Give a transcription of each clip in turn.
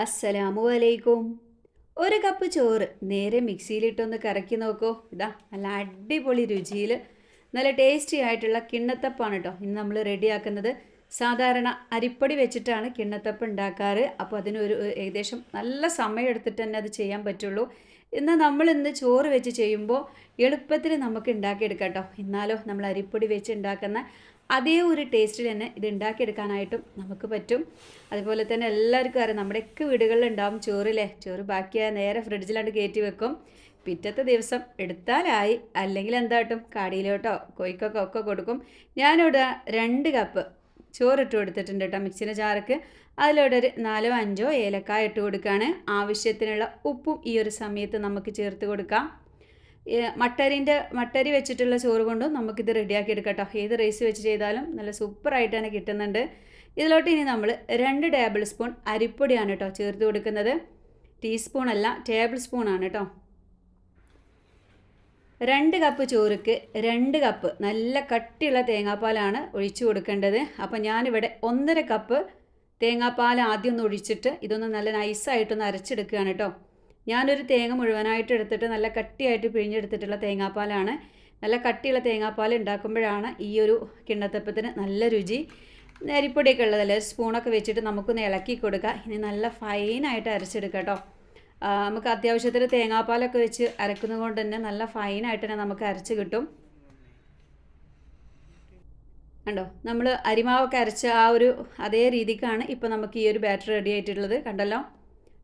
അസ്സലാമു അലൈക്കും. ഒരു കപ്പ് ചോറ് നേരെ മിക്സിയിലിട്ടൊന്ന് കറക്കി നോക്കൂ. ഇതാ നല്ല അടിപൊളി രുചിയിൽ നല്ല ടേസ്റ്റി ആയിട്ടുള്ള കിണ്ണത്തപ്പാണ് കേട്ടോ ഇന്ന് നമ്മൾ റെഡിയാക്കുന്നത് സാധാരണ അരിപ്പൊടി വെച്ചിട്ടാണ് കിണ്ണത്തപ്പ് ഉണ്ടാക്കാറ്. അപ്പോൾ അതിനൊരു ഏകദേശം നല്ല സമയം എടുത്തിട്ട് തന്നെ അത് ചെയ്യാൻ പറ്റുള്ളൂ. ഇന്ന് നമ്മൾ ഇന്ന് ചോറ് വെച്ച് ചെയ്യുമ്പോൾ എളുപ്പത്തിൽ നമുക്ക് ഉണ്ടാക്കിയെടുക്കാം കേട്ടോ എന്നാലോ നമ്മൾ അരിപ്പൊടി വെച്ച് ഉണ്ടാക്കുന്ന അതേ ഒരു ടേസ്റ്റിൽ തന്നെ ഇത് ഉണ്ടാക്കിയെടുക്കാനായിട്ടും നമുക്ക് പറ്റും. അതുപോലെ തന്നെ എല്ലാവർക്കും അറിയാം നമ്മുടെയൊക്കെ വീടുകളിൽ ചോറില്ലേ? ചോറ് ബാക്കിയായ നേരെ ഫ്രിഡ്ജിലാണ്ട് കയറ്റി വെക്കും. പിറ്റത്തെ ദിവസം എടുത്താലായി. അല്ലെങ്കിൽ എന്താട്ടും കാടിയിലോട്ടോ കൊയ്ക്കൊക്കെ ഒക്കെ കൊടുക്കും. ഞാനിവിടെ രണ്ട് കപ്പ് ചോറിട്ട് കൊടുത്തിട്ടുണ്ട് കേട്ടോ മിക്സിന്റെ ജാർക്ക് അതിലൂടെ ഒരു നാലോ അഞ്ചോ ഏലക്കായ ഇട്ട് കൊടുക്കുകയാണ് ആവശ്യത്തിനുള്ള ഉപ്പും ഈ ഒരു സമയത്ത് നമുക്ക് ചേർത്ത് കൊടുക്കാം. മട്ടരിന്റെ മട്ടരി വെച്ചിട്ടുള്ള ചോറ് കൊണ്ടും നമുക്കിത് റെഡിയാക്കി എടുക്കാം ഏത് റൈസ് വെച്ച് ചെയ്താലും നല്ല സൂപ്പറായിട്ട് തന്നെ കിട്ടുന്നുണ്ട്. ഇതിലോട്ട് ഇനി നമ്മൾ രണ്ട് ടേബിൾ സ്പൂൺ അരിപ്പൊടിയാണ് കേട്ടോ ചേർത്ത് കൊടുക്കുന്നത്. ടീസ്പൂൺ അല്ല ടേബിൾ സ്പൂൺ ആണ് കേട്ടോ രണ്ട് കപ്പ് ചോറുക്ക് രണ്ട് കപ്പ് നല്ല കട്ടിയുള്ള തേങ്ങാപ്പാലാണ് ഒഴിച്ചു കൊടുക്കേണ്ടത്. അപ്പോൾ ഞാനിവിടെ ഒന്നര കപ്പ് തേങ്ങാപ്പാൽ ആദ്യം ഒന്ന് ഒഴിച്ചിട്ട് ഇതൊന്ന് നല്ല നൈസായിട്ടൊന്ന് അരച്ചെടുക്കുകയാണ് കേട്ടോ ഞാനൊരു തേങ്ങ മുഴുവനായിട്ട് എടുത്തിട്ട് നല്ല കട്ടിയായിട്ട് പിഴിഞ്ഞെടുത്തിട്ടുള്ള തേങ്ങാപ്പാലാണ്. നല്ല കട്ടിയുള്ള തേങ്ങാപ്പാൽ ഉണ്ടാക്കുമ്പോഴാണ് ഈ ഒരു കിണ്ണത്തപ്പത്തിന് നല്ല രുചി. അരിപ്പൊടിയൊക്കെ ഉള്ളതല്ലേ? സ്പൂണൊക്കെ വെച്ചിട്ട് നമുക്കൊന്ന് ഇളക്കി കൊടുക്കുക ഇനി നല്ല ഫൈനായിട്ട് അരച്ചെടുക്കട്ടോ. കേട്ടോ നമുക്ക് അത്യാവശ്യത്തിന് തേങ്ങാപ്പാലൊക്കെ വെച്ച് അരക്കുന്നത് കൊണ്ട് തന്നെ നല്ല ഫൈനായിട്ട് തന്നെ നമുക്ക് അരച്ച് കിട്ടും. കണ്ടോ? നമ്മൾ അരിമാവൊക്കെ അരച്ച ആ ഒരു അതേ രീതിക്കാണ് ഇപ്പോൾ നമുക്ക് ഈ ഒരു ബാറ്റർ റെഡി ആയിട്ടുള്ളത്. കണ്ടല്ലോ?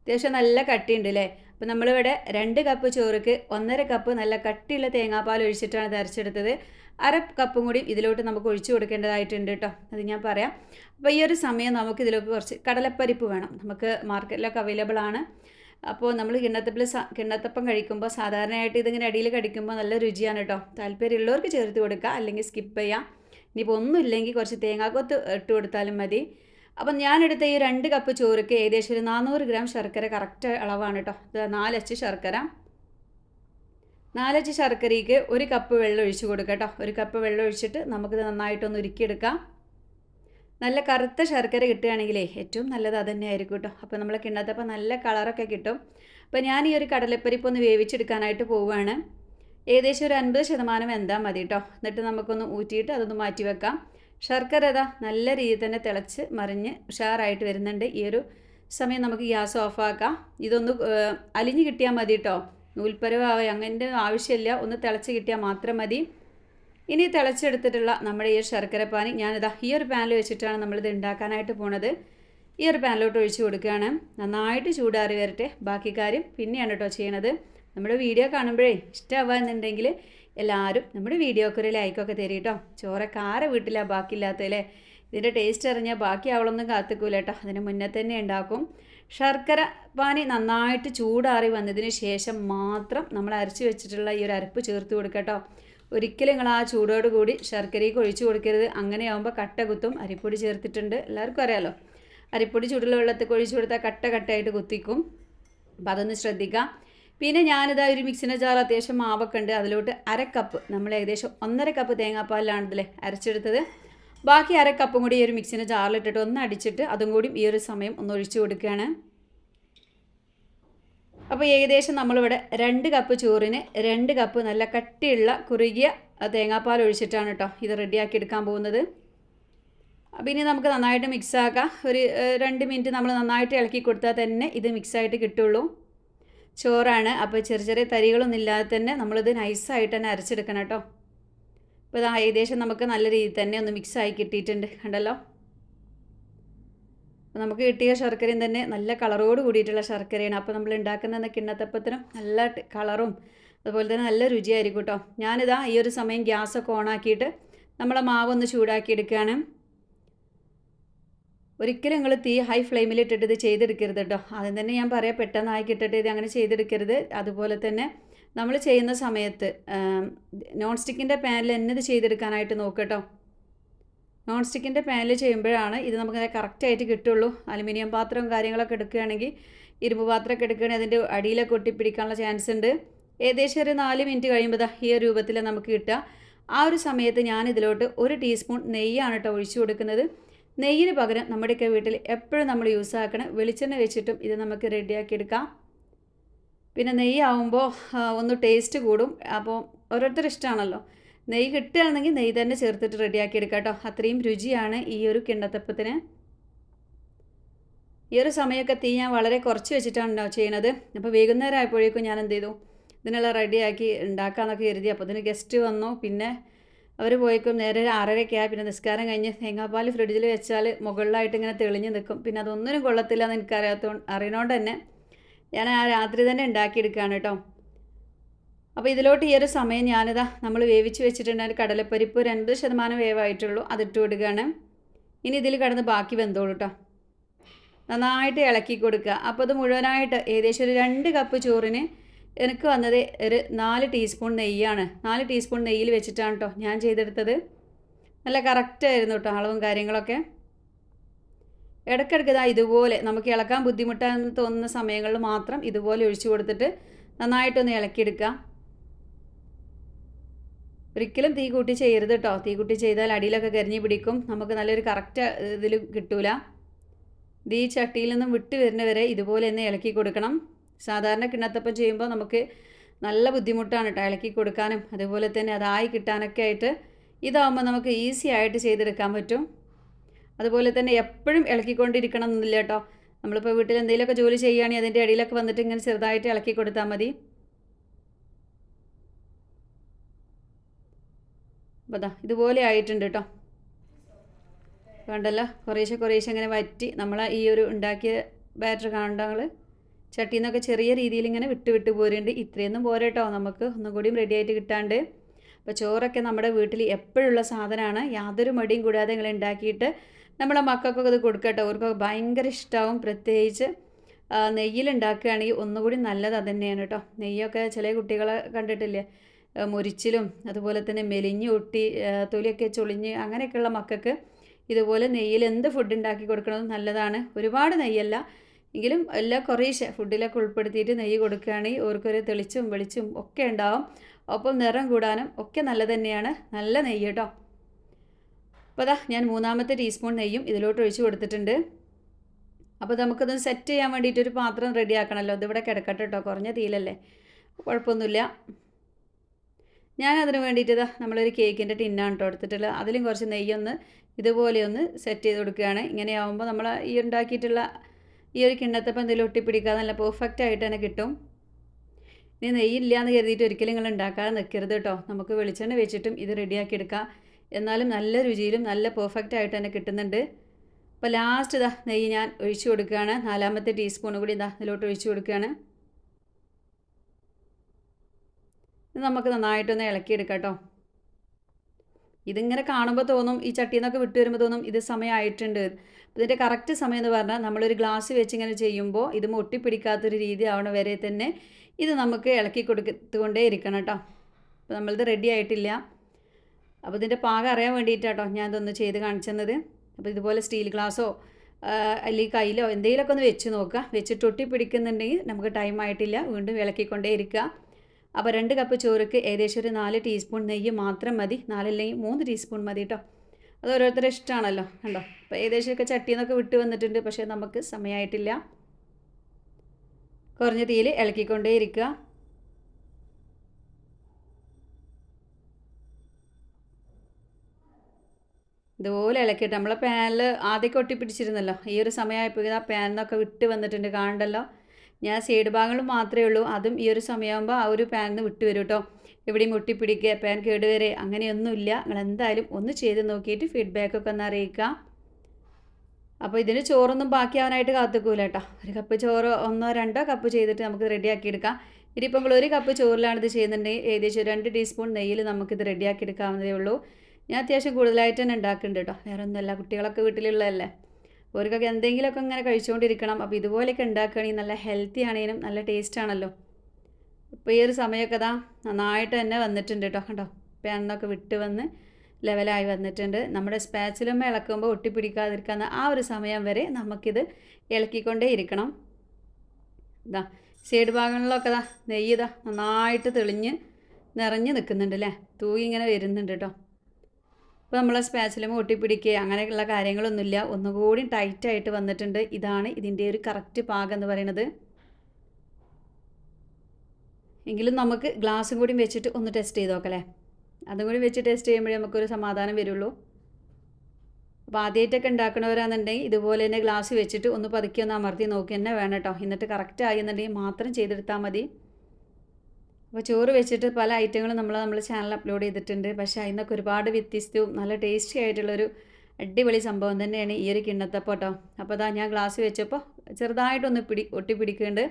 അത്യാവശ്യം നല്ല കട്ടിയുണ്ട് അല്ലേ? അപ്പോൾ നമ്മളിവിടെ രണ്ട് കപ്പ് ചോറുക്ക് ഒന്നര കപ്പ് നല്ല കട്ടിയുള്ള തേങ്ങാപ്പാൽ ഒഴിച്ചിട്ടാണ് ഇത് അരച്ചെടുത്തത്. അര കപ്പും കൂടി ഇതിലോട്ട് നമുക്ക് ഒഴിച്ചു കൊടുക്കേണ്ടതായിട്ടുണ്ട് കേട്ടോ. അത് ഞാൻ പറയാം. അപ്പോൾ ഈ ഒരു സമയം നമുക്ക് ഇതിലേക്ക് കുറച്ച് കടലപ്പരിപ്പ് വേണം. നമുക്ക് മാർക്കറ്റിലൊക്കെ അവൈലബിൾ ആണ്. അപ്പോൾ നമ്മൾ കിണ്ണത്തപ്പിൽ കിണ്ണത്തപ്പം കഴിക്കുമ്പോൾ സാധാരണയായിട്ട് ഇതിങ്ങനെ അടിയിൽ കടിക്കുമ്പോൾ നല്ല രുചിയാണ് കേട്ടോ. താല്പര്യമുള്ളവർക്ക് ചേർത്ത് കൊടുക്കുക അല്ലെങ്കിൽ സ്കിപ്പ് ചെയ്യാം. ഇനിയിപ്പോൾ ഒന്നുമില്ലെങ്കിൽ കുറച്ച് തേങ്ങാക്കൊത്ത് ഇട്ട് കൊടുത്താലും മതി. അപ്പം ഞാനെടുത്ത ഈ രണ്ട് കപ്പ് ചോറുക്ക് ഏകദേശം ഒരു നാനൂറ് ഗ്രാം ശർക്കര കറക്റ്റ് അളവാണ് കേട്ടോ ഇത് നാലച്ച് ശർക്കര. നാലച്ച് ശർക്കരയ്ക്ക് ഒരു കപ്പ് വെള്ളം ഒഴിച്ച് കൊടുക്കുക കേട്ടോ ഒരു കപ്പ് വെള്ളം ഒഴിച്ചിട്ട് നമുക്കിത് നന്നായിട്ടൊന്ന് ഉരുക്കിയെടുക്കാം. നല്ല കറുത്ത ശർക്കര കിട്ടുകയാണെങ്കിലേ ഏറ്റവും നല്ലത് അത് തന്നെ ആയിരിക്കും കേട്ടോ അപ്പോൾ നമ്മൾ കിണ്ണത്തപ്പം നല്ല കളറൊക്കെ കിട്ടും. അപ്പോൾ ഞാൻ ഈ ഒരു കടലപ്പരിപ്പ് ഒന്ന് വേവിച്ചെടുക്കാനായിട്ട് പോവുകയാണ്. ഏകദേശം ഒരു അൻപത് ശതമാനം എന്താ മതി കേട്ടോ എന്നിട്ട് നമുക്കൊന്ന് ഊറ്റിയിട്ട് അതൊന്ന് മാറ്റി വെക്കാം. ശർക്കര ഇതാ നല്ല രീതിയിൽ തന്നെ തിളച്ച് മറിഞ്ഞ് ഉഷാറായിട്ട് വരുന്നുണ്ട്. ഈ ഒരു സമയം നമുക്ക് ഗ്യാസ് ഓഫാക്കാം ഇതൊന്ന് അലിഞ്ഞ് കിട്ടിയാൽ മതി കേട്ടോ നൂൽപ്പരവായ അങ്ങനെ ആവശ്യമില്ല. ഒന്ന് തിളച്ച് കിട്ടിയാൽ മാത്രം മതി. ഇനി തിളച്ചെടുത്തിട്ടുള്ള നമ്മുടെ ഈ ശർക്കര പാനി ഞാനിതാ ഈ ഒരു പാനിൽ വെച്ചിട്ടാണ് നമ്മളിത് ഉണ്ടാക്കാനായിട്ട് പോണത്. ഈ ഒരു പാനിലോട്ട് ഒഴിച്ച് കൊടുക്കുകയാണ്. നന്നായിട്ട് ചൂടാറി വരട്ടെ. ബാക്കി കാര്യം പിന്നെയാണ് കേട്ടോ ചെയ്യണത്. നമ്മുടെ വീഡിയോ കാണുമ്പോഴേ ഇഷ്ടമാകുന്നുണ്ടെങ്കിൽ എല്ലാവരും നമ്മുടെ വീഡിയോക്ക് ഒരു ലൈക്കൊക്കെ തരും കേട്ടോ ചോറൊക്കെ ആരെ വീട്ടിലാണ് ബാക്കിയില്ലാത്തല്ലേ ഇതിന്റെ ടേസ്റ്റ് അറിഞ്ഞാൽ ബാക്കി അവളൊന്നും കാത്തിക്കൂല കേട്ടോ അതിന് മുന്നേ തന്നെ ഉണ്ടാക്കും. ശർക്കര പാനി നന്നായിട്ട് ചൂടാറി വന്നതിന് ശേഷം മാത്രം നമ്മൾ അരച്ച് വെച്ചിട്ടുള്ള ഈ ഒരു അരപ്പ് ചേർത്ത് കൊടുക്കുക കേട്ടോ ഒരിക്കലും നിങ്ങൾ ആ ചൂടോട് കൂടി ശർക്കരയ്ക്ക് ഒഴിച്ചു കൊടുക്കരുത്. അങ്ങനെയാകുമ്പോൾ കട്ട കുത്തും. അരിപ്പൊടി ചേർത്തിട്ടുണ്ട്. എല്ലാവർക്കും അറിയാലോ? അരിപ്പൊടി ചൂടുള്ള വെള്ളത്തിൽ ഒഴിച്ചു കൊടുത്താൽ കട്ട കട്ടായിട്ട് കുത്തിക്കും. അപ്പോൾ അതൊന്ന് ശ്രദ്ധിക്കാം. പിന്നെ ഞാനിതാ ഒരു മിക്സിന്റെ ജാർ അത്യാവശ്യം മാവൊക്കെ ഉണ്ട് അതിലോട്ട് അര കപ്പ് നമ്മൾ ഏകദേശം ഒന്നര കപ്പ് തേങ്ങാപ്പാലിലാണ് അരച്ചെടുത്തത്. ബാക്കി അര കപ്പും കൂടി ഈ ഒരു മിക്സിന്റെ ജാറിലിട്ടിട്ട് ഒന്ന് അടിച്ചിട്ട് അതും കൂടി ഈ ഒരു സമയം ഒന്ന് ഒഴിച്ചു കൊടുക്കുകയാണ്. അപ്പോൾ ഏകദേശം നമ്മളിവിടെ രണ്ട് കപ്പ് ചോറിന് രണ്ട് കപ്പ് നല്ല കട്ടിയുള്ള കുറുകിയ തേങ്ങാപ്പാൽ ഒഴിച്ചിട്ടാണ് കേട്ടോ ഇത് റെഡിയാക്കി എടുക്കാൻ പോകുന്നത്. അപ്പോൾ ഇനി നമുക്ക് നന്നായിട്ട് മിക്സ് ആക്കാം. ഒരു രണ്ട് മിനിറ്റ് നമ്മൾ നന്നായിട്ട് ഇളക്കി കൊടുത്താൽ തന്നെ ഇത് മിക്സായിട്ട് കിട്ടുള്ളൂ. ചോറാണ്. അപ്പോൾ ചെറിയ ചെറിയ തരികളൊന്നും ഇല്ലാതെ തന്നെ നമ്മളിത് നൈസായിട്ട് തന്നെ അരച്ചെടുക്കണം കേട്ടോ. അപ്പോൾ ഇത് ഏകദേശം നമുക്ക് നല്ല രീതിയിൽ തന്നെ ഒന്ന് മിക്സ് ആയി കിട്ടിയിട്ടുണ്ട്. കണ്ടല്ലോ? അപ്പോൾ നമുക്ക് കിട്ടിയ ശർക്കരയും തന്നെ നല്ല കളറോട് കൂടിയിട്ടുള്ള ശർക്കരയാണ്. അപ്പോൾ നമ്മൾ ഉണ്ടാക്കുന്ന കിണ്ണത്തപ്പത്തിനും നല്ല കളറും അതുപോലെ തന്നെ നല്ല രുചിയായിരിക്കും കേട്ടോ. ഞാനിതാ ഈ ഒരു സമയം ഗ്യാസൊക്കെ ഓണാക്കിയിട്ട് നമ്മളെ മാവൊന്ന് ചൂടാക്കി എടുക്കുകയാണ്. ഒരിക്കലും നിങ്ങൾ തീ ഹൈ ഫ്ലെയിമിൽ ഇട്ടിട്ട് ഇത് ചെയ്തെടുക്കരുത് കേട്ടോ ആദ്യം തന്നെ ഞാൻ പറയാം പെട്ടെന്നായി കിട്ടിട്ട് ഇത് അങ്ങനെ ചെയ്തെടുക്കരുത്. അതുപോലെ തന്നെ നമ്മൾ ചെയ്യുന്ന സമയത്ത് നോൺ സ്റ്റിക്കിന്റെ പാനിൽ എന്നെ ഇത് ചെയ്തെടുക്കാനായിട്ട് നോക്കട്ടോ നോൺ സ്റ്റിക്കിന്റെ പാനിൽ ചെയ്യുമ്പോഴാണ് ഇത് നമുക്ക് കറക്റ്റായിട്ട് കിട്ടുള്ളൂ. അലുമിനിയം പാത്രവും കാര്യങ്ങളൊക്കെ എടുക്കുകയാണെങ്കിൽ ഇരുമ്പ് പാത്രമൊക്കെ എടുക്കുകയാണെങ്കിൽ അതിന്റെ അടിയിലൊക്കെ ഒട്ടിപ്പിടിക്കാനുള്ള ചാൻസ് ഉണ്ട്. ഏകദേശം ഒരു നാല് മിനിറ്റ് കഴിയുമ്പോൾ ഈ ഒരു രൂപത്തിൽ നമുക്ക് കിട്ടുക. ആ ഒരു സമയത്ത് ഞാൻ ഇതിലോട്ട് ഒരു ടീസ്പൂൺ നെയ്യാണ് കേട്ടോ ഒഴിച്ചു കൊടുക്കുന്നത്. നെയ്യിന് പകരം നമ്മുടെയൊക്കെ വീട്ടിൽ എപ്പോഴും നമ്മൾ യൂസ് ആക്കണം വെളിച്ചെണ്ണ വെച്ചിട്ടും ഇത് നമുക്ക് റെഡിയാക്കി എടുക്കാം. പിന്നെ നെയ്യ് ആവുമ്പോൾ ഒന്ന് ടേസ്റ്റ് കൂടും. അപ്പോൾ ഓരോരുത്തർ ഇഷ്ടമാണല്ലോ. നെയ്യ് കിട്ടുകയാണെങ്കിൽ നെയ്യ് തന്നെ ചേർത്തിട്ട് റെഡിയാക്കി എടുക്കാം കേട്ടോ. അത്രയും രുചിയാണ് ഈ ഒരു കിണ്ണത്തപ്പത്തിന്. ഈ ഒരു സമയമൊക്കെ തീ ഞാൻ വളരെ കുറച്ച് വെച്ചിട്ടാണ് ചെയ്യണത്. അപ്പോൾ വൈകുന്നേരം ആയപ്പോഴേക്കും ഞാൻ എന്ത് ചെയ്തു? ഇതിനെല്ലാം റെഡിയാക്കി ഉണ്ടാക്കാമെന്നൊക്കെ കരുതി. അപ്പോൾ ഇതിന് ഗസ്റ്റ് വന്നു. പിന്നെ അവർ പോയേക്കും. നേരെ ഒരു ആറരയ്ക്കായി പിന്നെ നിസ്കാരം കഴിഞ്ഞ് തേങ്ങാപ്പാൽ ഫ്രിഡ്ജിൽ വെച്ചാൽ മുകളിലായിട്ട് ഇങ്ങനെ തെളിഞ്ഞ് നിൽക്കും പിന്നെ അതൊന്നിനും കൊള്ളത്തില്ല എന്ന് എനിക്കറിയാത്ത അറിയണോണ്ട് തന്നെ ഞാൻ ആ രാത്രി തന്നെ ഉണ്ടാക്കിയെടുക്കുകയാണ് കേട്ടോ. അപ്പോൾ ഇതിലോട്ട് ഈ ഒരു സമയം ഞാനിതാ നമ്മൾ വേവിച്ച് വെച്ചിട്ടുണ്ടെങ്കിൽ കടലപ്പരിപ്പ് രണ്ട് ശതമാനം വേവായിട്ടുള്ളൂ. അതിട്ട് കൊടുക്കുകയാണ്. ഇനി ഇതിൽ കിടന്ന് ബാക്കി വെന്തോളൂ കേട്ടോ നന്നായിട്ട് ഇളക്കി കൊടുക്കുക. അപ്പോൾ അത് മുഴുവനായിട്ട് ഏകദേശം ഒരു രണ്ട് കപ്പ് ചോറിന് എനിക്ക് വന്നത് ഒരു നാല് ടീസ്പൂൺ നെയ്യാണ്. നാല് ടീസ്പൂൺ നെയ്യിൽ വെച്ചിട്ടാണ് കേട്ടോ ഞാൻ ചെയ്തെടുത്തത്. നല്ല കറക്റ്റായിരുന്നു കേട്ടോ അളവും കാര്യങ്ങളൊക്കെ. ഇടയ്ക്കിടയ്ക്ക് ഇതാ ഇതുപോലെ നമുക്ക് ഇളക്കാൻ ബുദ്ധിമുട്ടാണെന്ന് തോന്നുന്ന സമയങ്ങളിൽ മാത്രം ഇതുപോലെ ഒഴിച്ചു കൊടുത്തിട്ട് നന്നായിട്ടൊന്ന് ഇളക്കിയെടുക്കുക. ഒരിക്കലും തീ കൂട്ടി ചെയ്യരുത് കേട്ടോ തീ കൂട്ടി ചെയ്താൽ അടിയിലൊക്കെ കരിഞ്ഞ് പിടിക്കും. നമുക്ക് നല്ലൊരു കറക്റ്റ് ഇതിൽ കിട്ടൂല. ഈ ചട്ടിയിൽ നിന്നും വിട്ട് വരുന്നവരെ ഇതുപോലെ തന്നെ ഇളക്കി കൊടുക്കണം. സാധാരണ കിണ്ണത്തപ്പം ചെയ്യുമ്പോൾ നമുക്ക് നല്ല ബുദ്ധിമുട്ടാണ് കേട്ടോ ഇളക്കി കൊടുക്കാനും അതുപോലെ തന്നെ അതായി കിട്ടാനൊക്കെ ആയിട്ട് ഇതാവുമ്പോൾ നമുക്ക് ഈസി ആയിട്ട് ചെയ്തെടുക്കാൻ പറ്റും. അതുപോലെ തന്നെ എപ്പോഴും ഇളക്കിക്കൊണ്ടിരിക്കണം എന്നില്ല കേട്ടോ നമ്മളിപ്പോൾ വീട്ടിൽ എന്തെങ്കിലുമൊക്കെ ജോലി ചെയ്യുകയാണെങ്കിൽ അതിന്റെ ഇടയിലൊക്കെ വന്നിട്ട് ഇങ്ങനെ ചെറുതായിട്ട് ഇളക്കി കൊടുത്താൽ മതി. അപ്പോൾ അതാ ഇതുപോലെ ആയിട്ടുണ്ട് കേട്ടോ വേണ്ടല്ലോ കുറേശ്ശെ കുറേശ്ശെ അങ്ങനെ വറ്റി നമ്മൾ ഈ ഒരു ഉണ്ടാക്കിയ ബാറ്റർ കാണണ്ടങ്ങൾ ചട്ടിയിൽ നിന്നൊക്കെ ചെറിയ രീതിയിൽ ഇങ്ങനെ വിട്ട് വിട്ട് പോരുന്നുണ്ട്. ഇത്രയൊന്നും പോരട്ടോ. നമുക്ക് ഒന്നും കൂടിയും റെഡി ആയിട്ട് കിട്ടാണ്ട്. അപ്പോൾ ചോറൊക്കെ നമ്മുടെ വീട്ടിൽ എപ്പോഴുള്ള സാധനമാണ് യാതൊരു മടിയും കൂടാതെ നിങ്ങൾ ഉണ്ടാക്കിയിട്ട് നമ്മളെ മക്കൾക്കൊക്കെ ഇത് കൊടുക്കട്ടെ. അവർക്കൊക്കെ ഭയങ്കര ഇഷ്ടമാവും പ്രത്യേകിച്ച് നെയ്യിലുണ്ടാക്കുകയാണെങ്കിൽ ഒന്നുകൂടി നല്ലത് അത് തന്നെയാണ് കേട്ടോ നെയ്യൊക്കെ ചില കുട്ടികളെ കണ്ടിട്ടില്ലേ? മുരിച്ചിലും അതുപോലെ തന്നെ മെലിഞ്ഞ് ഒട്ടി തൊലിയൊക്കെ ചൊളിഞ്ഞ് അങ്ങനെയൊക്കെയുള്ള മക്കൾക്ക് ഇതുപോലെ നെയ്യിൽ എന്ത് ഫുഡ് ഉണ്ടാക്കി കൊടുക്കണതും നല്ലതാണ്. ഒരുപാട് നെയ്യല്ല. എങ്കിലും എല്ലാ കുറേശ്ശെ ഫുഡിലൊക്കെ ഉൾപ്പെടുത്തിയിട്ട് നെയ്യ് കൊടുക്കുകയാണെങ്കിൽ ഓർക്കൊരു തെളിച്ചും വെളിച്ചും ഒക്കെ ഉണ്ടാവും. ഒപ്പം നിറം കൂടാനും ഒക്കെ നല്ലത് തന്നെയാണ്. നല്ല നെയ്യ് കേട്ടോ. അപ്പോൾ അതാ ഞാൻ മൂന്നാമത്തെ ടീസ്പൂൺ നെയ്യും ഇതിലോട്ട് ഒഴിച്ച് കൊടുത്തിട്ടുണ്ട്. അപ്പോൾ നമുക്കത് സെറ്റ് ചെയ്യാൻ വേണ്ടിയിട്ട് ഒരു പാത്രം റെഡി ആക്കണമല്ലോ. ഇതിവിടെ കിടക്കട്ടെ കേട്ടോ. കുറഞ്ഞ തീയിലല്ലേ. കുഴപ്പമൊന്നുമില്ല. ഞാൻ വേണ്ടിയിട്ട് ഇതാ നമ്മളൊരു കേക്കിന്റെ ടിന്നാണ് കേട്ടോ എടുത്തിട്ടുള്ളത്. അതിലും കുറച്ച് നെയ്യൊന്ന് ഇതുപോലെ ഒന്ന് സെറ്റ് ചെയ്ത് കൊടുക്കുകയാണ്. ഇങ്ങനെയാവുമ്പോൾ നമ്മൾ ഈ ഉണ്ടാക്കിയിട്ടുള്ള ഈ ഒരു കിണ്ണത്തപ്പം എന്തെങ്കിലും ഒട്ടിപ്പിടിക്കാതെ നല്ല പെർഫെക്റ്റ് ആയിട്ട് തന്നെ കിട്ടും. ഇനി നെയ്യില്ല എന്ന് കരുതിയിട്ട് ഒരിക്കലും നിങ്ങൾ ഉണ്ടാക്കാതെ നിൽക്കരുത് കേട്ടോ. നമുക്ക് വെളിച്ചെണ്ണ വെച്ചിട്ടും ഇത് റെഡിയാക്കി എടുക്കാം. എന്നാലും നല്ല രുചിയിലും നല്ല പെർഫെക്റ്റ് ആയിട്ട് തന്നെ കിട്ടുന്നുണ്ട്. അപ്പോൾ ലാസ്റ്റ് ഇതാ നെയ്യ് ഞാൻ ഒഴിച്ചു കൊടുക്കുകയാണ്. നാലാമത്തെ ടീസ്പൂൺ കൂടി ഇതാ ഇതിലോട്ട് ഒഴിച്ചു കൊടുക്കുകയാണ്. ഇത് നമുക്ക് നന്നായിട്ടൊന്ന് ഇളക്കിയെടുക്കാം കേട്ടോ. ഇതിങ്ങനെ കാണുമ്പോൾ തോന്നും ഈ ചട്ടിയിൽ വിട്ടു വരുമ്പോൾ തോന്നും ഇത് സമയമായിട്ടുണ്ട് ഇതിന്റെ കറക്റ്റ് സമയം എന്ന് പറഞ്ഞാൽ നമ്മളൊരു ഗ്ലാസ് വെച്ച് ഇങ്ങനെ ചെയ്യുമ്പോൾ ഇത് ഒട്ടിപ്പിടിക്കാത്തൊരു രീതി ആവണ വരെ തന്നെ ഇത് നമുക്ക് ഇളക്കി കൊടുത്തുകൊണ്ടേ ഇരിക്കണം കേട്ടോ. അപ്പോൾ നമ്മളിത് റെഡി ആയിട്ടില്ല. അപ്പോൾ ഇതിന്റെ പാകം അറിയാൻ വേണ്ടിയിട്ടാട്ടോ ഞാൻ ഇതൊന്ന് ചെയ്ത് കാണിച്ചത് അപ്പോൾ ഇതുപോലെ സ്റ്റീൽ ഗ്ലാസ്സോ അല്ലെങ്കിൽ കയ്യിലോ എന്തെങ്കിലുമൊക്കെ ഒന്ന് വെച്ച് നോക്കുക. വെച്ചിട്ട് ഒട്ടിപ്പിടിക്കുന്നുണ്ടെങ്കിൽ നമുക്ക് ടൈം ആയിട്ടില്ല. വീണ്ടും ഇളക്കിക്കൊണ്ടേ ഇരിക്കുക. അപ്പോൾ രണ്ട് കപ്പ് ചോറുക്ക് ഏകദേശം ഒരു നാല് ടീസ്പൂൺ നെയ്യ് മാത്രം മതി. നാലല്ലെങ്കിൽ മൂന്ന് ടീസ്പൂൺ മതി കേട്ടോ അത് ഓരോരുത്തരുടെ ഇഷ്ടമാണല്ലോ കണ്ടോ? അപ്പോൾ ഏകദേശമൊക്കെ ചട്ടിയിൽ നിന്നൊക്കെ വിട്ട് വന്നിട്ടുണ്ട് പക്ഷേ നമുക്ക് സമയമായിട്ടില്ല കുറഞ്ഞ തീയിൽ ഇളക്കിക്കൊണ്ടേ ഇരിക്കുക ഇതുപോലെ ഇളക്കിയിട്ട് നമ്മളെ പാനിൽ ആദ്യമൊക്കെ ഒട്ടിപ്പിടിച്ചിരുന്നല്ലോ. ഈ ഒരു സമയമായപ്പോൾ ആ പാനിൽ നിന്നൊക്കെ വിട്ട് വന്നിട്ടുണ്ട് കാണണ്ടല്ലോ ഞാൻ സൈഡ് ഭാഗങ്ങൾ മാത്രമേ ഉള്ളൂ. അതും ഈ ഒരു സമയമാകുമ്പോൾ ആ ഒരു പാനിൽ നിന്ന് വിട്ട് വരും കേട്ടോ എവിടെയും ഒട്ടിപ്പിടിക്കുക പാൻ കേടുവരെ അങ്ങനെയൊന്നുമില്ല. നിങ്ങൾ എന്തായാലും ഒന്ന് ചെയ്ത് നോക്കിയിട്ട് ഫീഡ്ബാക്കൊക്കെ ഒന്ന് അറിയിക്കുക അപ്പോൾ ഇതിന് ചോറൊന്നും ബാക്കിയാവാനായിട്ട് കാത്തുക്കൂല കേട്ടോ ഒരു കപ്പ് ചോറ് ഒന്നോ രണ്ടോ കപ്പ് ചെയ്തിട്ട് നമുക്ക് റെഡിയാക്കി എടുക്കാം. ഇനിയിപ്പോൾ നമ്മൾ ഒരു കപ്പ് ചോറിലാണ് ഇത് ചെയ്യുന്നുണ്ടെങ്കിൽ ഏകദേശം രണ്ട് ടീസ്പൂൺ നെയ്യിൽ നമുക്കിത് റെഡിയാക്കി എടുക്കാവുന്നതേ ഉള്ളൂ. ഞാൻ അത്യാവശ്യം കൂടുതലായിട്ട് തന്നെ ഉണ്ടാക്കുന്നുണ്ട് കേട്ടോ. വേറെ ഒന്നുമല്ല കുട്ടികളൊക്കെ വീട്ടിലുള്ളതല്ലേ. അവർക്കൊക്കെ എന്തെങ്കിലുമൊക്കെ ഇങ്ങനെ കഴിച്ചുകൊണ്ടിരിക്കണം. അപ്പോൾ ഇതുപോലെയൊക്കെ ഉണ്ടാക്കുകയാണെങ്കിൽ നല്ല ഹെൽത്തി ആണെങ്കിലും നല്ല ടേസ്റ്റ് ആണല്ലോ. ഇപ്പോൾ ഈ ഒരു സമയമൊക്കെ ഇതാ നന്നായിട്ട് തന്നെ വന്നിട്ടുണ്ട് കേട്ടോ കണ്ടോ? എണ്ണൊക്കെ വിട്ട് വന്ന് ലെവലായി വന്നിട്ടുണ്ട്. നമ്മുടെ സ്പാച്ചിലുമ്മ ഇളക്കുമ്പോൾ ഒട്ടിപ്പിടിക്കാതിരിക്കുന്ന ആ ഒരു സമയം വരെ നമുക്കിത് ഇളക്കിക്കൊണ്ടേ ഇരിക്കണം. ഇതാ സൈഡ് ഭാഗങ്ങളിലൊക്കെ ഇതാ നെയ്യ് ഇതാ നന്നായിട്ട് തെളിഞ്ഞ് നിറഞ്ഞ് നിൽക്കുന്നുണ്ട് അല്ലേ തൂങ്ങി ഇങ്ങനെ വരുന്നുണ്ട് കേട്ടോ അപ്പോൾ നമ്മൾ സ്പാച്ചിലും ഒട്ടിപ്പിടിക്കുക അങ്ങനെയുള്ള കാര്യങ്ങളൊന്നുമില്ല. ഒന്നുകൂടി ടൈറ്റായിട്ട് വന്നിട്ടുണ്ട്. ഇതാണ് ഇതിന്റെ ഒരു കറക്റ്റ് പാകം എന്ന് പറയുന്നത്. എങ്കിലും നമുക്ക് ഗ്ലാസും കൂടി വെച്ചിട്ട് ഒന്ന് ടെസ്റ്റ് ചെയ്ത് നോക്കല്ലേ? അതും കൂടി വെച്ച് ടെസ്റ്റ് ചെയ്യുമ്പോഴേ നമുക്കൊരു സമാധാനം വരുള്ളൂ. അപ്പോൾ ആദ്യമായിട്ടൊക്കെ ഉണ്ടാക്കണവരാണെന്നുണ്ടെങ്കിൽ ഇതുപോലെ തന്നെ ഗ്ലാസ് വെച്ചിട്ട് ഒന്ന് പതുക്കി ഒന്ന് അമർത്തി നോക്കി. തന്നെ വേണം കേട്ടോ. എന്നിട്ട് കറക്റ്റ് ആയി എന്നുണ്ടെങ്കിൽ മാത്രം ചെയ്തെടുത്താൽ മതി. അപ്പോൾ ചോറ് വെച്ചിട്ട് പല ഐറ്റങ്ങളും നമ്മൾ നമ്മൾ ചാനൽ അപ്ലോഡ് ചെയ്തിട്ടുണ്ട്. പക്ഷേ അതിനൊക്കെ ഒരുപാട് വ്യത്യസ്തവും നല്ല ടേസ്റ്റി ആയിട്ടുള്ളൊരു അടിപൊളി സംഭവം തന്നെയാണ് ഈ ഒരു കിണ്ണത്തപ്പം കേട്ടോ അപ്പോൾ അതാ ഞാൻ ഗ്ലാസ് വെച്ചപ്പോൾ ചെറുതായിട്ടൊന്ന് പിടി ഒട്ടി പിടിക്കുന്നുണ്ട്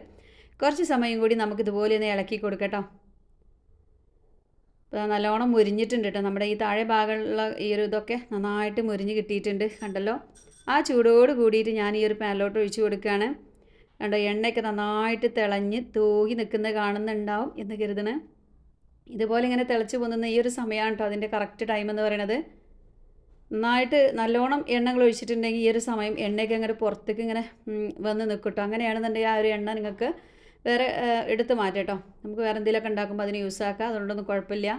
കുറച്ച് സമയം കൂടി നമുക്ക് ഇതുപോലെ ഒന്ന് ഇളക്കി കൊടുക്കട്ടോ. അപ്പോൾ നല്ലോണം മുരിഞ്ഞിട്ടുണ്ട് കേട്ടോ നമ്മുടെ ഈ താഴെ ഭാഗമുള്ള ഈ ഒരു ഇതൊക്കെ നന്നായിട്ട് മുരിഞ്ഞ് കിട്ടിയിട്ടുണ്ട് കണ്ടല്ലോ. ആ ചൂടോട് കൂടിയിട്ട് ഞാൻ ഈ ഒരു പാനിലോട്ട് ഒഴിച്ചു കൊടുക്കുകയാണ് കണ്ടോ എണ്ണയൊക്കെ നന്നായിട്ട് തിളഞ്ഞ് തൂകി നിൽക്കുന്നത് കാണുന്നുണ്ടാവും എന്ന് കരുതണ് ഇതുപോലെ ഇങ്ങനെ തിളച്ച് പോകുന്ന ഈ ഒരു സമയമാണ് കേട്ടോ അതിന്റെ കറക്റ്റ് ടൈം എന്ന് പറയുന്നത് നന്നായിട്ട് നല്ലോണം എണ്ണകൾ ഒഴിച്ചിട്ടുണ്ടെങ്കിൽ ഈ ഒരു സമയം എണ്ണയൊക്കെ അങ്ങോട്ട് പുറത്തേക്ക് ഇങ്ങനെ വന്ന് നിൽക്കും കേട്ടോ അങ്ങനെയാണെന്നുണ്ടെങ്കിൽ ആ ഒരു എണ്ണ നിങ്ങൾക്ക് വേറെ എടുത്ത് മാറ്റാം കേട്ടോ നമുക്ക് വേറെ എന്തെങ്കിലുമൊക്കെ ഉണ്ടാക്കുമ്പോൾ അതിന് യൂസ് ആക്കാം. അതുകൊണ്ടൊന്നും കുഴപ്പമില്ല.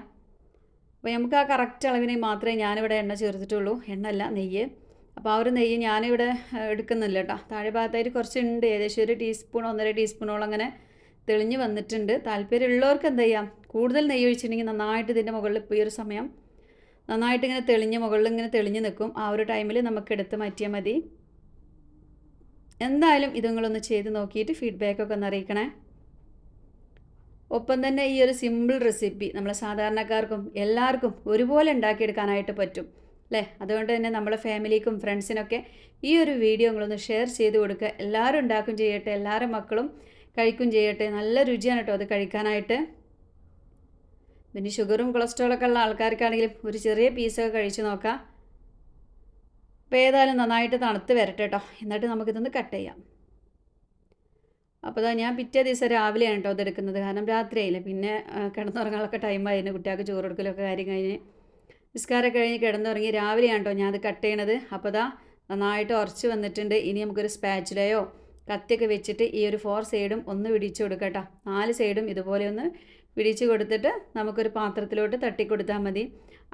അപ്പോൾ നമുക്ക് ആ കറക്റ്റ് അളവിനെ മാത്രമേ ഞാനിവിടെ എണ്ണ ചേർത്തിട്ടുള്ളൂ. എണ്ണ അല്ല നെയ്യ്. അപ്പോൾ ആ ഒരു നെയ്യ് ഞാനിവിടെ എടുക്കുന്നില്ല കേട്ടോ. താഴെ ഭാഗത്തായിട്ട് കുറച്ചുണ്ട്. ഏകദേശം ഒരു ടീസ്പൂൺ ഒന്നര ടീസ്പൂണോളം അങ്ങനെ തെളിഞ്ഞ് വന്നിട്ടുണ്ട്. താല്പര്യമുള്ളവർക്ക് എന്ത് ചെയ്യാം? കൂടുതൽ നെയ്യ് ഒഴിച്ചിട്ടുണ്ടെങ്കിൽ നന്നായിട്ട് ഇതിന്റെ മുകളിൽ ഇപ്പോൾ ഈ ഒരു സമയം നന്നായിട്ട് ഇങ്ങനെ തെളിഞ്ഞ് മുകളിൽ ഇങ്ങനെ തെളിഞ്ഞ് നിൽക്കും. ആ ഒരു ടൈമിൽ നമുക്ക് എടുത്ത് മാറ്റിയാൽ മതി. എന്തായാലും ഇത് നിങ്ങളൊന്ന് ചെയ്ത് നോക്കിയിട്ട് ഫീഡ്ബാക്കൊക്കെ ഒന്ന് അറിയിക്കണേ. ഒപ്പം തന്നെ ഈ ഒരു സിമ്പിൾ റെസിപ്പി നമ്മളെ സാധാരണക്കാർക്കും എല്ലാവർക്കും ഒരുപോലെ ഉണ്ടാക്കിയെടുക്കാനായിട്ട് പറ്റും. അല്ലേ അതുകൊണ്ട് തന്നെ നമ്മളെ ഫാമിലിക്കും ഫ്രണ്ട്സിനൊക്കെ ഈ ഒരു വീഡിയോ നിങ്ങളൊന്ന് ഷെയർ ചെയ്ത് കൊടുക്കുക. എല്ലാവരും ഉണ്ടാക്കും ചെയ്യട്ടെ എല്ലാവരും മക്കളും കഴിക്കും ചെയ്യട്ടെ. നല്ല രുചിയാണ് കേട്ടോ അത് കഴിക്കാനായിട്ട്. പിന്നെ ഷുഗറും കൊളസ്ട്രോളൊക്കെ ഉള്ള ആൾക്കാർക്കാണെങ്കിലും ഒരു ചെറിയ പീസൊക്കെ കഴിച്ച് നോക്കാം. അപ്പോൾ ഏതായാലും നന്നായിട്ട് തണുത്ത് വരട്ടെ കേട്ടോ. എന്നിട്ട് നമുക്കിതൊന്ന് കട്ട് ചെയ്യാം. അപ്പോൾ ഞാൻ പിറ്റേ ദിവസം രാവിലെയാണ് കേട്ടോ അതെടുക്കുന്നത് കാരണം രാത്രിയായില്ല. പിന്നെ കിടന്നുറങ്ങാനൊക്കെ ടൈമായിരുന്നു കുട്ടികൾക്ക് ചോറ് കൊടുക്കലൊക്കെ കാര്യം കഴിഞ്ഞ്. നിസ്കാരം കഴിഞ്ഞ് കിടന്നുറങ്ങി രാവിലെയാണ് കേട്ടോ ഞാൻ അത് കട്ട് ചെയ്യണത്. അപ്പോൾ അതാ നന്നായിട്ട് ഉറച്ച് വന്നിട്ടുണ്ട്. ഇനി നമുക്കൊരു സ്പാച്ചിലയോ കത്തിയൊക്കെ വെച്ചിട്ട് ഈ ഒരു ഫോർ സൈഡും ഒന്ന് വിടിച്ച് കൊടുക്കട്ടോ നാല് സൈഡും ഇതുപോലെ ഒന്ന് പിടിച്ച് കൊടുത്തിട്ട് നമുക്കൊരു പാത്രത്തിലോട്ട് തട്ടി കൊടുത്താൽ മതി.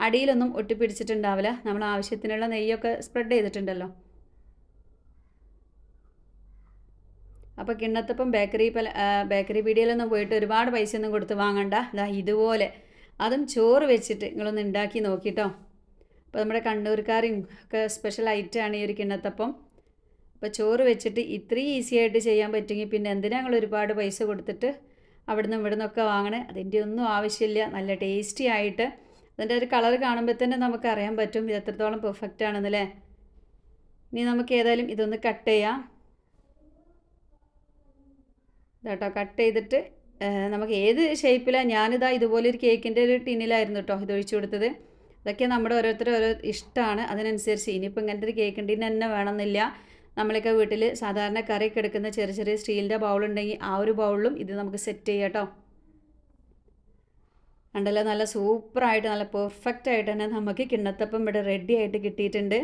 അടിയിലൊന്നും ഒട്ടിപ്പിടിച്ചിട്ടുണ്ടാവില്ല. നമ്മൾ ആവശ്യത്തിനുള്ള നെയ്യൊക്കെ സ്പ്രെഡ് ചെയ്തിട്ടുണ്ടല്ലോ. അപ്പോൾ കിണ്ണത്തപ്പം ബേക്കറി പല ബേക്കറി പീടികയിലൊന്നും പോയിട്ട് ഒരുപാട് പൈസയൊന്നും കൊടുത്ത് വാങ്ങണ്ട. ഇതാ ഇതുപോലെ അതും ചോറ് വെച്ചിട്ട് നിങ്ങളൊന്ന് ഉണ്ടാക്കി നോക്കിട്ടോ. അപ്പോൾ നമ്മുടെ കണ്ണൂർക്കാരും ഒക്കെ സ്പെഷ്യൽ ഐറ്റമാണ് ഈ ഒരു കിണ്ണത്തപ്പം. അപ്പോൾ ചോറ് വെച്ചിട്ട് ഇത്രയും ഈസി ആയിട്ട് ചെയ്യാൻ പറ്റുമെങ്കിൽ പിന്നെ എന്തിനാ ഞങ്ങൾ ഒരുപാട് പൈസ കൊടുത്തിട്ട് അവിടുന്ന് ഇവിടെ നിന്നൊക്കെ വാങ്ങണേ? അതിന്റെ ഒന്നും ആവശ്യമില്ല. നല്ല ടേസ്റ്റി ആയിട്ട്. അതിന്റെ ഒരു കളർ കാണുമ്പോൾ തന്നെ നമുക്ക് അറിയാൻ പറ്റും ഇത് എത്രത്തോളം പെർഫെക്റ്റ് ആണെന്നല്ലേ ഇനി നമുക്ക് ഏതായാലും ഇതൊന്ന് കട്ട് ചെയ്യാം. ഇതാട്ടോ കട്ട് ചെയ്തിട്ട് നമുക്ക് ഏത് ഷേപ്പിലാണ് ഞാനിതാ ഇതുപോലെ ഒരു കേക്കിന്റെ ഒരു ടിന്നിലായിരുന്നു കേട്ടോ ഇത് ഒഴിച്ചു കൊടുത്തത്. അതൊക്കെ നമ്മുടെ ഓരോരുത്തരും ഓരോ ഇഷ്ടമാണ്. അതിനനുസരിച്ച് ഇനിയിപ്പോൾ ഇങ്ങനത്തെ ഒരു കേക്ക് ഉണ്ടെങ്കിൽ തന്നെ വേണമെന്നില്ല. നമ്മളൊക്കെ വീട്ടിൽ സാധാരണ കറിയൊക്കെ എടുക്കുന്ന ചെറിയ ചെറിയ സ്റ്റീലിന്റെ ബൗളുണ്ടെങ്കിൽ ആ ഒരു ബൗളിലും ഇത് നമുക്ക് സെറ്റ് ചെയ്യാം കേട്ടോ ഉണ്ടല്ലോ നല്ല സൂപ്പറായിട്ട് നല്ല പെർഫെക്റ്റ് ആയിട്ട് തന്നെ നമുക്ക് കിണ്ണത്തപ്പം ഇവിടെ റെഡി ആയിട്ട് കിട്ടിയിട്ടുണ്ട്.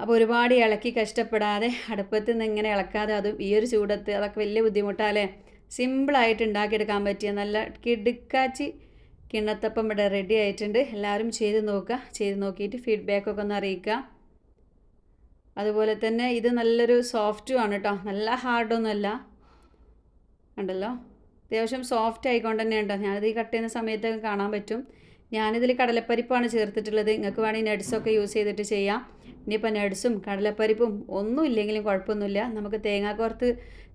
അപ്പോൾ ഒരുപാട് ഇളക്കി കഷ്ടപ്പെടാതെ അടുപ്പത്ത് നിന്ന് ഇങ്ങനെ ഇളക്കാതെ അതും ഈ ഒരു ചൂടത്ത് അതൊക്കെ വലിയ ബുദ്ധിമുട്ടാലേ സിമ്പിളായിട്ട് ഉണ്ടാക്കിയെടുക്കാൻ പറ്റിയ നല്ല കിടുക്കാച്ചി കിണ്ണത്തപ്പം ഇവിടെ റെഡി ആയിട്ടുണ്ട്. എല്ലാവരും ചെയ്ത് നോക്കുക. ചെയ്ത് നോക്കിയിട്ട് ഫീഡ്ബാക്കൊക്കെ ഒന്ന് അറിയിക്കുക. അതുപോലെ തന്നെ ഇത് നല്ലൊരു സോഫ്റ്റും ആണ് കേട്ടോ നല്ല ഹാർഡൊന്നുമല്ല ഉണ്ടല്ലോ? അത്യാവശ്യം സോഫ്റ്റ് ആയിക്കൊണ്ട് തന്നെ ഉണ്ടോ. ഞാനിത് ഈ കട്ട് ചെയ്യുന്ന സമയത്തൊക്കെ കാണാൻ പറ്റും. ഞാനിതിൽ കടലപ്പരിപ്പാണ് ചേർത്തിട്ടുള്ളത്. നിങ്ങൾക്ക് വേണമെങ്കിൽ നെഡ്സൊക്കെ യൂസ് ചെയ്തിട്ട് ചെയ്യാം. ഇനിയിപ്പോൾ നെഡ്സും കടലപ്പരിപ്പും ഒന്നും ഇല്ലെങ്കിലും കുഴപ്പമൊന്നുമില്ല. നമുക്ക് തേങ്ങാക്കൊത്ത്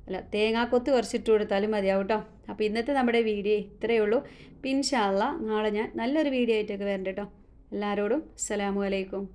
അല്ല തേങ്ങാക്കൊത്ത് കുറച്ചിട്ട് കൊടുത്താലും മതിയാവും കേട്ടോ അപ്പോൾ ഇന്നത്തെ നമ്മുടെ വീഡിയോ ഇത്രയേ ഉള്ളൂ. പിൻഷാള്ള നാളെ ഞാൻ നല്ലൊരു വീഡിയോ ആയിട്ടൊക്കെ വരണ്ട കേട്ടോ. എല്ലാവരോടും അസ്സലാമു അലൈക്കും.